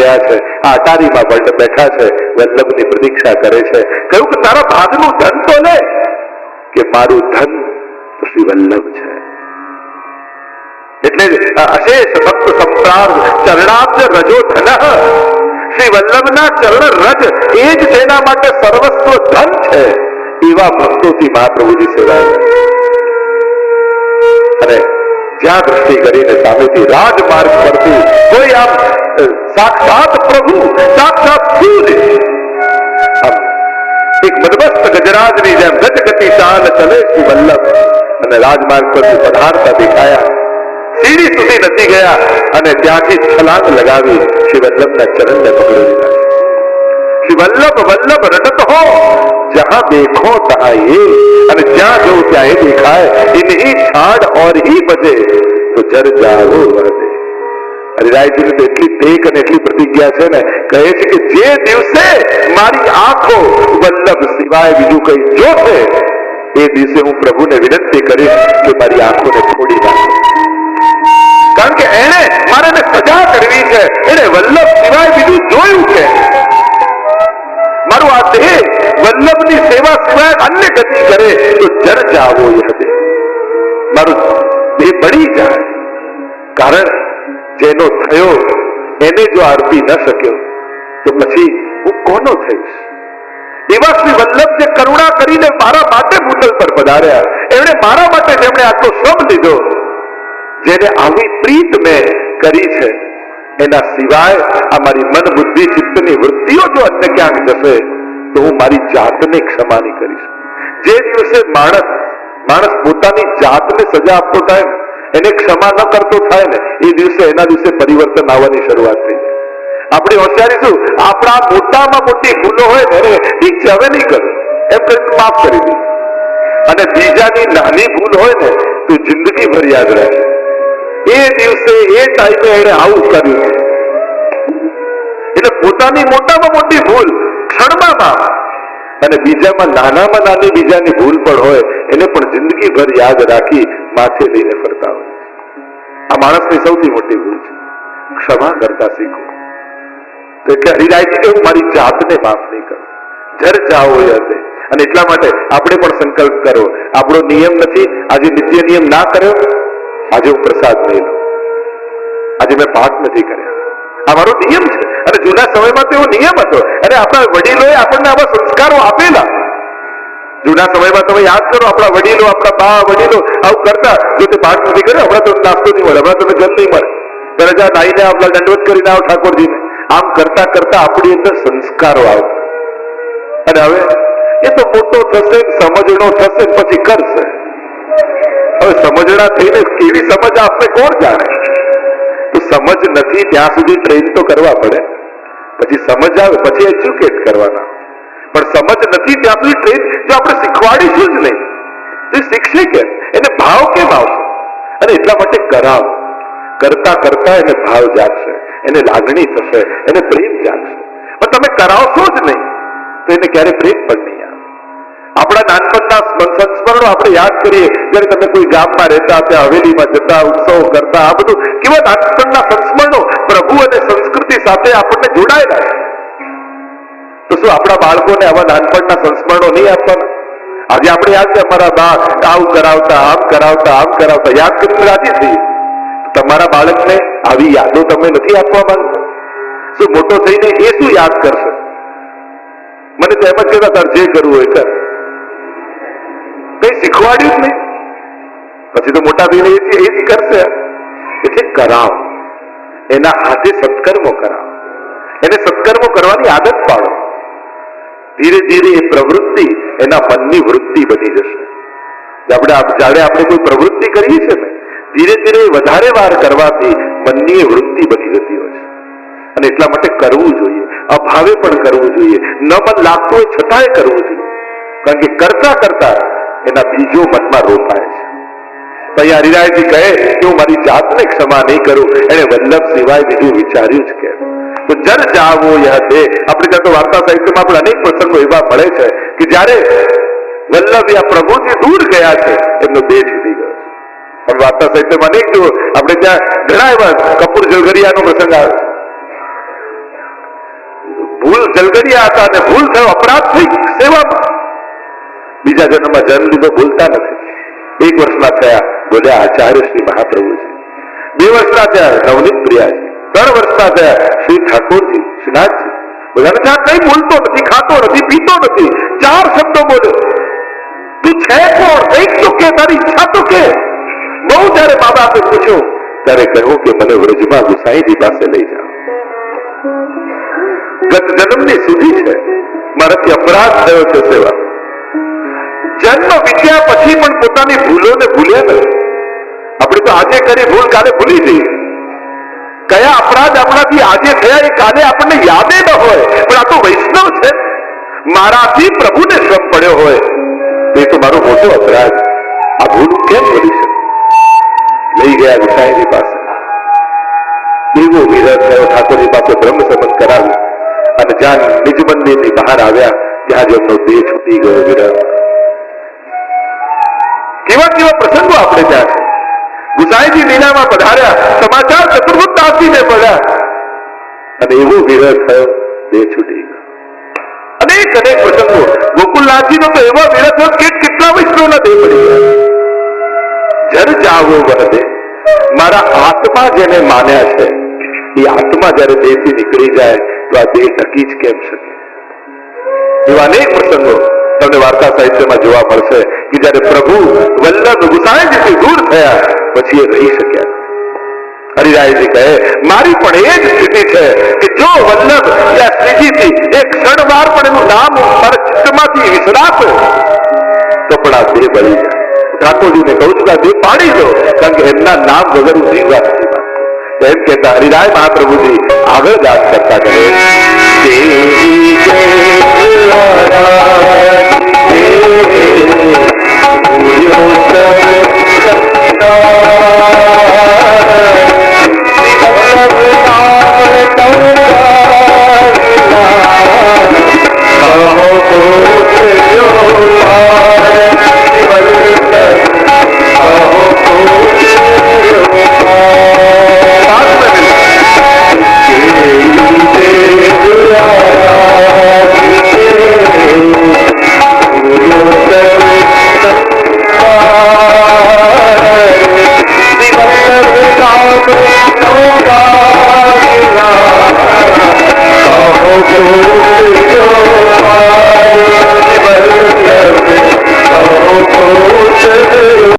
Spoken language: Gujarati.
રહ્યા છે. આ અટારીમાં બેઠા છે. વલ્લભની પ્રતીક્ષા કરે છે. કહ્યું કે તારા ભાગનું ધન તો લે, કે મારું ધન શ્રી વલ્લભ છે. એટલે અશેષ ભક્ત સંપ્રાર ચરણાબ્જ રજો ધન. શ્રી વલ્લભના ચરણ રજ એ જ તેના માટે સર્વસ્વ ધન છે. એવા ભક્તોથી મહાપ્રભુજી સેવાય. અને જ્યાં દ્રષ્ટિ કરીને સામેથી રાજમાર્ગ પરથી કોઈ આમ અ, સાક્ષાત પ્રભુ સાક્ષાત સૂર્ય આમ એક મદમસ્ત ગજરાજની જેમ ગજગતિ ચાલ ચલે શ્રી વલ્લભ અને રાજમાર્ગ પરથી પધારતા દેખાયા સીડી સુધી નથી ગયા અને ત્યાંથી છલાંગ લગાવી શ્રી વલ્લભના ચરણને પકડી લીધા શ્રી વલ્લભ વલ્લભ રટત હો જહાં દેખો તહાં એ અને જ્યાં જવું ત્યાં એ દેખાય ઇન્હી છાડ ઓર હી બજે તો જર જાવો વહદે હરિરાયજીની તો એટલી ટેક અને એટલી પ્રતિજ્ઞા છે ને, કહે છે કે જે દિવસે મારી આંખો વલ્લભ સિવાય બીજું કઈ જોશે એ દિવસે હું પ્રભુને વિનંતી કરીશ કે મારી આંખોને ફોડી નાખો. કારણ કે એને મારે સજા કરવી છે એને વલ્લભ સિવાય બીજું જોયું છે. મારું આ દેહ વલ્લભની સેવા સિવાય અન્ય ગતિ કરે, તો જર જાવો એ હદે મારું દેહ બળી જાય. કારણ જેનો થયો એને જો આરતી ન શક્યો, તો પછી હું કોનો થઈશ? શ્રી વલ્લભ જે કરુણા કરીને મારા માટે ભૂતલ પર પધાર્યા, એમણે મારા માટે જેમણે આટલો શ્રમ લીધો, જેને આવી પ્રીત મેં કરી છે, એના સિવાય આ મારી મન બુદ્ધિ ચિત્તની વૃત્તિઓ જો અન્ય ક્યાંક જશે, તો હું મારી જાતને ક્ષમા નહીં કરીશ. જે દિવસે માણસ માણસ પોતાની જાતને સજા આપતો થાય એને ક્ષમા ન કરતો થાય ને, એ દિવસે એના દિવસે પરિવર્તન આવવાની શરૂઆત થઈ જાય. આપણી હોશિયારી શું આપણા મોટામાં મોટી ભૂલો હોય ને ઠીક છે, હવે નહીં કરું. એમ કરીને માફ કરી દી. અને બીજાની નાની ભૂલ હોય ને, તો જિંદગી ભર યાદ રહે એ દિવસે, એ ટાઈમે એને આવું કર્યું એટલે પોતાની મોટામાં મોટી ભૂલ ક્ષણમાં માફ. અને બીજામાં નાનામાં નાની બીજાની ભૂલ પણ હોય, એને પણ જિંદગી ભર યાદ રાખી માથે લઈને ફરતા હોય. આ માણસની સૌથી મોટી ભૂલ છે. ક્ષમા કરતા શીખો. તો એટલે હરિરાય છે કે હું મારી જાતને માફ નહીં કરું. જર જાઓ હદે અને એટલા માટે આપણે પણ સંકલ્પ કરો. આપણો નિયમ નથી, આજે નિત્ય નિયમ ના કર્યો, આજે હું પ્રસાદ નહીં લઉં. આજે મેં પાઠ નથી કર્યા. આ મારો નિયમ છે. અને જૂના સમયમાં તેવો નિયમ હતો. અને આપણા વડીલોએ આપણને આવા સંસ્કારો આપેલા. જૂના સમયમાં તમે યાદ કરો, આપણા વડીલો, આપણા બા વડીલો આવું કરતા, જો તે પાઠ નથી કર્યો હમણાં તો નાસ્તો નહીં મળે, હમણાં તમે જલ નહીં મળે. જ્યાં નાઈને આપણા દંડવત કરીને આવો ઠાકોરજીને, આમ કરતા કરતા આપણી અંદર સંસ્કારો આવે અને હવે, એ તો મોટો થશે, સમજણો થશે, પછી કરશે. હવે સમજણા થઈને કેવી સમજ આપશે, કોણ જાણે? તો સમજ નથી, ત્યાં સુધી ટ્રેન તો કરવા પડે. પછી સમજ આવે, પછી એજ્યુકેટ કરવાના. પણ સમજ નથી ત્યાં સુધી ટ્રેન જો આપણે શીખવાડીશું જ નહીં. તે શીખશે કેમ? એને ભાવ કેમ આવશે? અને એટલા માટે કરાવ. કરતા કરતા એને ભાવ જાગશે, એને લાગણી થશે, એને પ્રેમ જાગશે. પણ તમે કરાવશો જ નહીં, તો એને ક્યારે પ્રેમ પણ નહીં આપણા નાનપણના સંસ્મરણો આપણે યાદ કરીએ, જ્યારે તમે કોઈ ગામમાં રહેતા, ત્યાં હવેલીમાં જતા, ઉત્સવ કરતા, આ બધું કેવા નાનપણના સંસ્મરણો પ્રભુ અને સંસ્કૃતિ સાથે આપણને જોડાયેલા તો શું આપણા બાળકોને આવા નાનપણના સંસ્મરણો નહીં આપવાના? આજે આપણે યાદ છે અમારા બા આવું કરાવતા, આમ કરાવતા આમ કરાવતા, યાદ કરીને રાજી થઈએ. તમારા બાળકને આવી યાદો તમે નથી આપવા માંગતા શું મોટો થઈને એ શું યાદ કરશે? મને તો એમ જ કહેતા તાર જે કરવું હોય કર. કઈ શીખવાડ્યું જ નહીં. પછી તો મોટા થઈને એ એ જ કરશે. એટલે કરાવ. એના હાથે સત્કર્મો કરાવો. એને સત્કર્મો કરવાની આદત પાડો. ધીરે ધીરે એ પ્રવૃત્તિ, એના મનની વૃત્તિ બની જશે. આપણે આપ- જ્યારે આપણે કોઈ પ્રવૃત્તિ કરીએ છીએ ને, ધીરે ધીરે વધારે વાર કરવાથી મનની વૃત્તિ બની જતી હોય છે. અને એટલા માટે કરવું જોઈએ, અભાવે પણ કરવું જોઈએ, ન મન લાગતું હોય છતાંય કરવું જોઈએ. કારણ કે કરતા કરતા એના બીજો મનમાં રોપાય છે. અહીંયા હરિરાયજી કહે કે હું મારી જાતને ક્ષમા નહીં કરું એને વલ્લભ સિવાય બીજું વિચાર્યું જ કે તો જર જાવો યહ દે. આપણે ત્યાં તો વાર્તા સાહિત્યમાં પણ અનેક પ્રસંગો એવા મળે છે કે જ્યારે વલ્લભ આ પ્રભુથી દૂર ગયા છે, એમનો દેહ છૂટી ગયો છે. પણ વાર્તા સાહિત્યમાં અનેક જો આપણે ત્યાં ઘણા એવા કપૂર જલગરિયાનો પ્રસંગ આવે છે. ભૂલ જલગરિયા હતા અને ભૂલ થયો, અપરાધ થઈ સેવામાં. બીજા જન્મમાં જન્મ લીધો, ભૂલતા નથી. એક વર્ષના થયા, બોલ્યા આચાર્ય શ્રી મહાપ્રભુજી બે વર્ષના થયા નવનીત પ્રિયાજી ત્રણ વર્ષના થયા શ્રી ઠાકોરજી, શ્રીનાથજી, બધાને ત્યાં કઈ બોલતો નથી, ખાતો નથી, પીતો નથી. ચાર શબ્દો બોલ્યો તું છે કોણ? કંઈક તો કે, તારી ઈચ્છા તો કે. બહુ જયારે મા બાપે પૂછ્યું, ત્યારે કહ્યું કે મને વ્રજમાં ગુસાઈજી પાસે લઈ જાઓ ગત જન્મની સુધી છે. મારાથી અપરાધ થયો છે સેવા. જન્મ વિદ્યા પછી પણ પોતાની ભૂલોને ભૂલ્યા નથી આપણે તો આજે કરી ભૂલ કાલે ભૂલી જઈએ. કયા અપરાધ આપણાથી આજે થયા એ કાલે આપણને યાદે ન હોય. પણ આ તો વૈષ્ણવ છે. મારાથી પ્રભુને શ્રમ પડ્યો હોય. એ તો મારો મોટો અપરાધ. આ ભૂલ કેમ બની શકે લઈ ગયા વિસાયની પાસે. એવો વિરહ થયો ઠાકોરજી પાસે બ્રહ્મ સંબંધ કરાવ્યો અને જ્યાં નિજ મંદિરની બહાર આવ્યા, ત્યાં જ એમનો દેહ છૂટી ગયો વિરહ. કેવા કેવા પ્રસંગો આપણે ત્યાં છે ગુસાઈજી લીલામાં પધાર્યા, સમાચાર ચતુર્ભુત દાસજીને પડ્યા. અને એવો વિરહ થયો, બે છૂટી અનેક અનેક પ્રસંગો, ગોકુલનાથજીનો તો એવો વિરહ થયો કે કેટલા વૈષ્ણવના દેહ પડી ગયા. જર જાવો વહદે મારા આત્મા જેને માન્યા છે, એ આત્મા જ્યારે દેહથી નીકળી જાય, તો આ દેહ ટકી જ કેમ શકે? એવા અનેક પ્રસંગો તમને વાર્તા સાહિત્યમાં જોવા મળશે કે જ્યારે પ્રભુ વલ્લભ ગુસાઈજીથી દૂર થયા પછી એ રહી શક્યા નથી. હરિરાયજી કહે મારી પણ એ જ સ્થિતિ છે કે જો વલ્લભ યા શ્રીજીથી એક ક્ષણવાર પણ એનું નામ મારા ચિત્તમાંથી વિસરાશે તો પણ આ દેહ બળી જાય ઠાકોરજીને કહું છું કે આ દેહ પાડી દો કારણ કે એમના નામ વગર હું જીવવા નથી માંગતો. એમ કહેતા હરિરાય મહાપ્રભુજી આગળ દાસ કરતા કહે દેવી જય રાધા, દેવી જય રાધા.